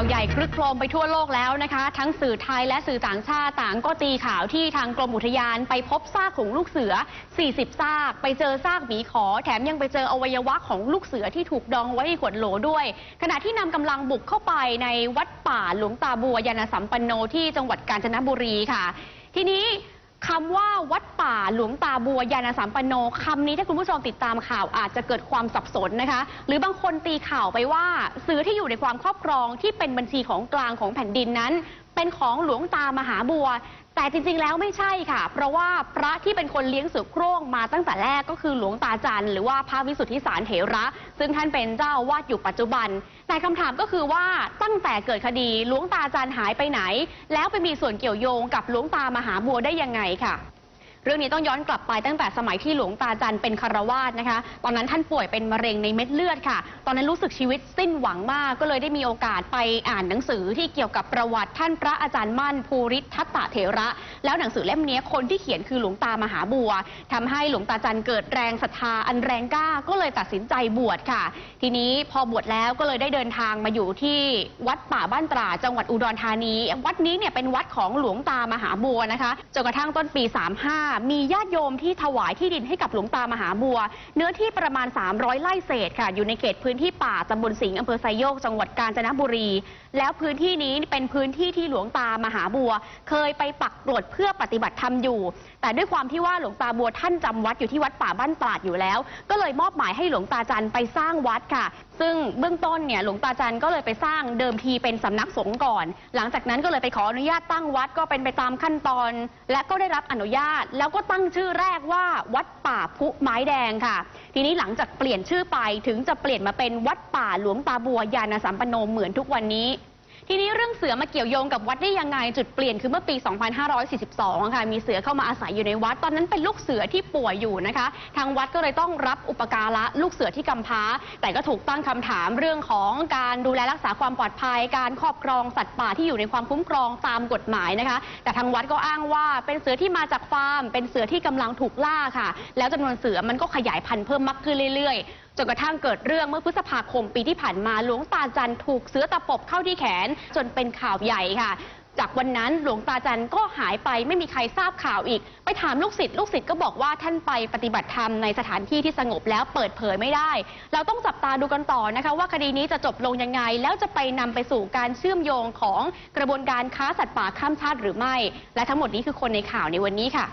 าวใหญ่คลึกโครมไปทั่วโลกแล้วนะคะ ทั้งสื่อไทยและสื่อต่างชาติต่างก็ตีข่าวที่ทางกรมอุทยานไปพบซากของลูกเสือ 40 ซาก ไปเจอซากหมีขอ แถมยังไปเจออวัยวะของลูกเสือที่ถูกดองไว้ในขวดโหลด้วย ขณะที่นำกำลังบุกเข้าไปในวัดป่าหลวงตาบัวยานสัมปันโนที่จังหวัดกาญจนบุรีค่ะ ทีนี้ คำว่าวัดป่าหลวงตาบัวยานาสัมปันโนคำนี้ถ้าคุณผู้ชมติดตามข่าวอาจจะเกิดความสับสนนะคะ หรือบางคนตีข่าวไปว่าสื่อที่อยู่ในความครอบครองที่เป็นบัญชีของกลางของแผ่นดินนั้น เป็นของหลวงตามหาบัว แต่จริงๆแล้วไม่ใช่ค่ะ เพราะว่าพระที่เป็นคนเลี้ยงเสือโคร่งมาตั้งแต่แรกก็คือหลวงตาจันทร์หรือว่าพระวิสุทธิสารเถระ ซึ่งท่านเป็นเจ้าวาดอยู่ปัจจุบัน แต่คำถามก็คือว่าตั้งแต่เกิดคดีหลวงตาจันทร์หายไปไหน แล้วไปมีส่วนเกี่ยวโยงกับหลวงตามหาบัวได้ยังไงค่ะ เรื่องนี้ต้องย้อนกลับไปตั้งแต่สมัยที่หลวงตาจันเป็นคารวาสนะคะ ตอนนั้นท่านป่วยเป็นมะเร็งในเม็ดเลือดค่ะ ตอนนั้นรู้สึกชีวิตสิ้นหวังมาก ก็เลยได้มีโอกาสไปอ่านหนังสือที่เกี่ยวกับประวัติท่านพระอาจารย์มั่นภูริทัตตะเถระ แล้วหนังสือเล่มนี้คนที่เขียนคือหลวงตามหาบัวทำให้หลวงตาจันเกิดแรงศรัทธาอันแรงกล้าก็เลยตัดสินใจบวชค่ะ ทีนี้พอบวชแล้วก็เลยได้เดินทางมาอยู่ที่วัดป่าบ้านตราจังหวัดอุดรธานี วัดนี้เนี่ยเป็นวัดของหลวงตามหาบัวนะคะจนกระทั่งต้นปี 35มีญาติโยมที่ถวายที่ดินให้กับหลวงตามหาบัว เนื้อที่ประมาณ 300 ไร่เศษค่ะ อยู่ในเขตพื้นที่ป่าตำบลสิงห์อำเภอไซโยก จังหวัดกาญจนบุรี แล้วพื้นที่นี้เป็นพื้นที่ที่หลวงตามหาบัว เคยไปปักกรดเพื่อปฏิบัติธรรมอยู่ แต่ด้วยความที่ว่าหลวงตาบัวท่านจำวัดอยู่ที่วัดป่าบ้านตราดอยู่แล้ว ก็เลยมอบหมายให้หลวงตาจันไปสร้างวัดค่ะ ซึ่งเบื้องต้นเนี่ยหลวงตาจันก็เลยไปสร้างเดิมทีเป็นสำนักสงฆ์ก่อน หลังจากนั้นก็เลยไปขออนุญาตตั้งวัดก็เป็นไปตามขั้นตอน และก็ได้รับอนุญาตแล้วก็ตั้งชื่อแรกว่าวัดป่าพุไม้แดงค่ะ ทีนี้หลังจากเปลี่ยนชื่อไปถึงจะเปลี่ยนมาเป็นวัดป่าหลวงตาบัวยานาสัมปโนเหมือนทุกวันนี้ ทีนี้เรื่องเสือมาเกี่ยวโยงกับวัดได้ยังไง จุดเปลี่ยนคือเมื่อปี 2542 ค่ะ มีเสือเข้ามาอาศัยอยู่ในวัด ตอนนั้นเป็นลูกเสือที่ป่วยอยู่นะคะ ทางวัดก็เลยต้องรับอุปการะลูกเสือที่กำพร้า แต่ก็ถูกตั้งคำถามเรื่องของการดูแลรักษาความปลอดภัย การครอบครองสัตว์ป่าที่อยู่ในความคุ้มครองตามกฎหมายนะคะ แต่ทางวัดก็อ้างว่าเป็นเสือที่มาจากฟาร์ม เป็นเสือที่กำลังถูกล่าค่ะ แล้วจำนวนเสือมันก็ขยายพันธุ์เพิ่มมากขึ้นเรื่อยๆ นกระทั่งเกิดเรื่องเมื่อพฤษภาคมปีที่ผ่านมาหลวงตาจันทร์ถูกเสือตะปบเข้าที่แขน จนเป็นข่าวใหญ่ค่ะ จากวันนั้นหลวงตาจันทร์ก็หายไปไม่มีใครทราบข่าวอีก ไปถามลูกศิษย์ลูกศิษย์ก็บอกว่าท่านไปปฏิบัติธรรมในสถานที่ที่สงบแล้วเปิดเผยไม่ได้ เราต้องจับตาดูกันต่อนะคะ ว่าคดีนี้จะจบลงยังไง แล้วจะไปนำไปสู่การเชื่อมโยงของกระบวนการค้าสัตว์ป่าข้ามชาติหรือไม่ และทั้งหมดนี้คือคนในข่าวในวันนี้ค่ะ